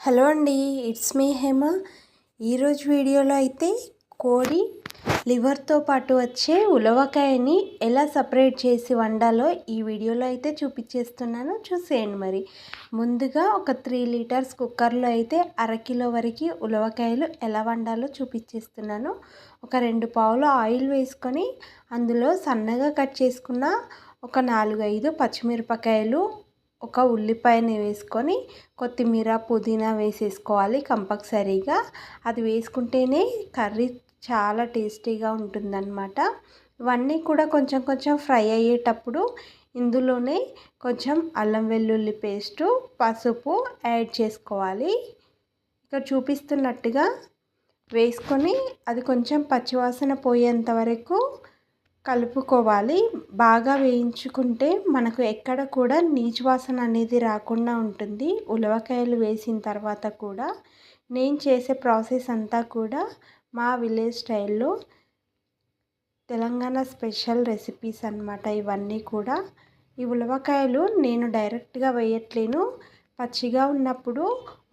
Hello అండి it's me Hema. ఈరోజు వీడియోలో అయితే కోడి లివర్తో పాటు వచ్చే ఉలవకాయని ఎలా సపరేట్ చేసి వండాలో ఈ వీడియోలో అయితే చూపించేస్తున్నాను. చూసేయండి మరి. ముందుగా ఒక త్రీ లీటర్స్ కుక్కర్లో అయితే అరకిలో వరకు ఉలవకాయలు ఎలా వండాలో చూపించేస్తున్నాను. ఒక రెండు పావులు ఆయిల్ వేసుకొని అందులో సన్నగా కట్ చేసుకున్న ఒక నాలుగు ఐదు పచ్చిమిరపకాయలు ఒక ఉల్లిపాయని వేసుకొని కొత్తిమీర పుదీనా వేసేసుకోవాలి కంపల్సరీగా. అది వేసుకుంటేనే కర్రీ చాలా టేస్టీగా ఉంటుందన్నమాట. ఇవన్నీ కూడా కొంచెం కొంచెం ఫ్రై అయ్యేటప్పుడు ఇందులోనే కొంచెం అల్లం వెల్లుల్లి పేస్టు పసుపు యాడ్ చేసుకోవాలి. ఇక్కడ చూపిస్తున్నట్టుగా వేసుకొని అది కొంచెం పచ్చివాసన పోయేంత వరకు కలుపుకోవాలి. బాగా వేయించుకుంటే మనకు ఎక్కడ కూడా నీచు వాసన అనేది రాకుండా ఉంటుంది. ఉలవకాయలు వేసిన తర్వాత కూడా నేను చేసే ప్రాసెస్ అంతా కూడా మా విలేజ్ స్టైల్లో తెలంగాణ స్పెషల్ రెసిపీస్ అనమాట ఇవన్నీ కూడా. ఈ ఉలవకాయలు నేను డైరెక్ట్గా వేయట్లేను. పచ్చిగా ఉన్నప్పుడు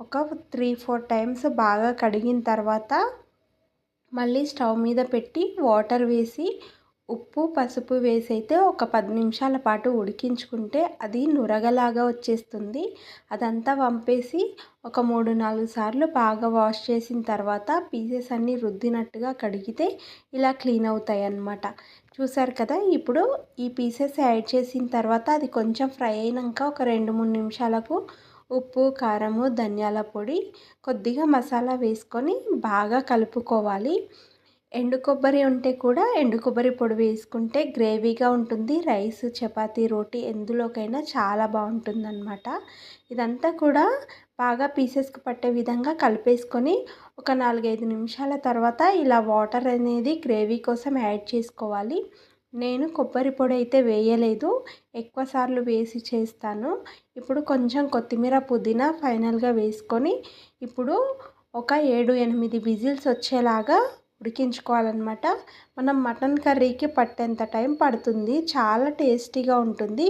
ఒక త్రీ ఫోర్ టైమ్స్ బాగా కడిగిన తర్వాత మళ్ళీ స్టవ్ మీద పెట్టి వాటర్ వేసి ఉప్పు పసుపు వేసి అయితే ఒక పది నిమిషాల పాటు ఉడికించుకుంటే అది నురగలాగా వచ్చేస్తుంది. అదంతా వంపేసి ఒక మూడు నాలుగు సార్లు బాగా వాష్ చేసిన తర్వాత పీసెస్ అన్నీ రుద్దినట్టుగా కడిగితే ఇలా క్లీన్ అవుతాయి అన్నమాట చూసారు కదా ఇప్పుడు ఈ పీసెస్ యాడ్ చేసిన తర్వాత అది కొంచెం ఫ్రై అయినాక ఒక రెండు మూడు నిమిషాలకు ఉప్పు కారము ధనియాల పొడి కొద్దిగా మసాలా వేసుకొని బాగా కలుపుకోవాలి. ఎండు కొబ్బరి ఉంటే కూడా ఎండు కొబ్బరి పొడి వేసుకుంటే గ్రేవీగా ఉంటుంది. రైస్ చపాతీ రోటీ ఎందులోకైనా చాలా బాగుంటుంది అనమాట ఇదంతా కూడా బాగా పీసెస్కి పట్టే విధంగా కలిపేసుకొని ఒక నాలుగైదు నిమిషాల తర్వాత ఇలా వాటర్ అనేది గ్రేవీ కోసం యాడ్ చేసుకోవాలి. నేను కొబ్బరి పొడి అయితే వేయలేదు. ఎక్కువ సార్లు వేసి చేస్తాను. ఇప్పుడు కొంచెం కొత్తిమీర పుదీనా ఫైనల్గా వేసుకొని ఇప్పుడు ఒక ఏడు ఎనిమిది విజిల్స్ వచ్చేలాగా ఉడికించుకోవాలన్నమాట. మనం మటన్ కర్రీకి పట్టేంత టైం పడుతుంది. చాలా టేస్టీగా ఉంటుంది.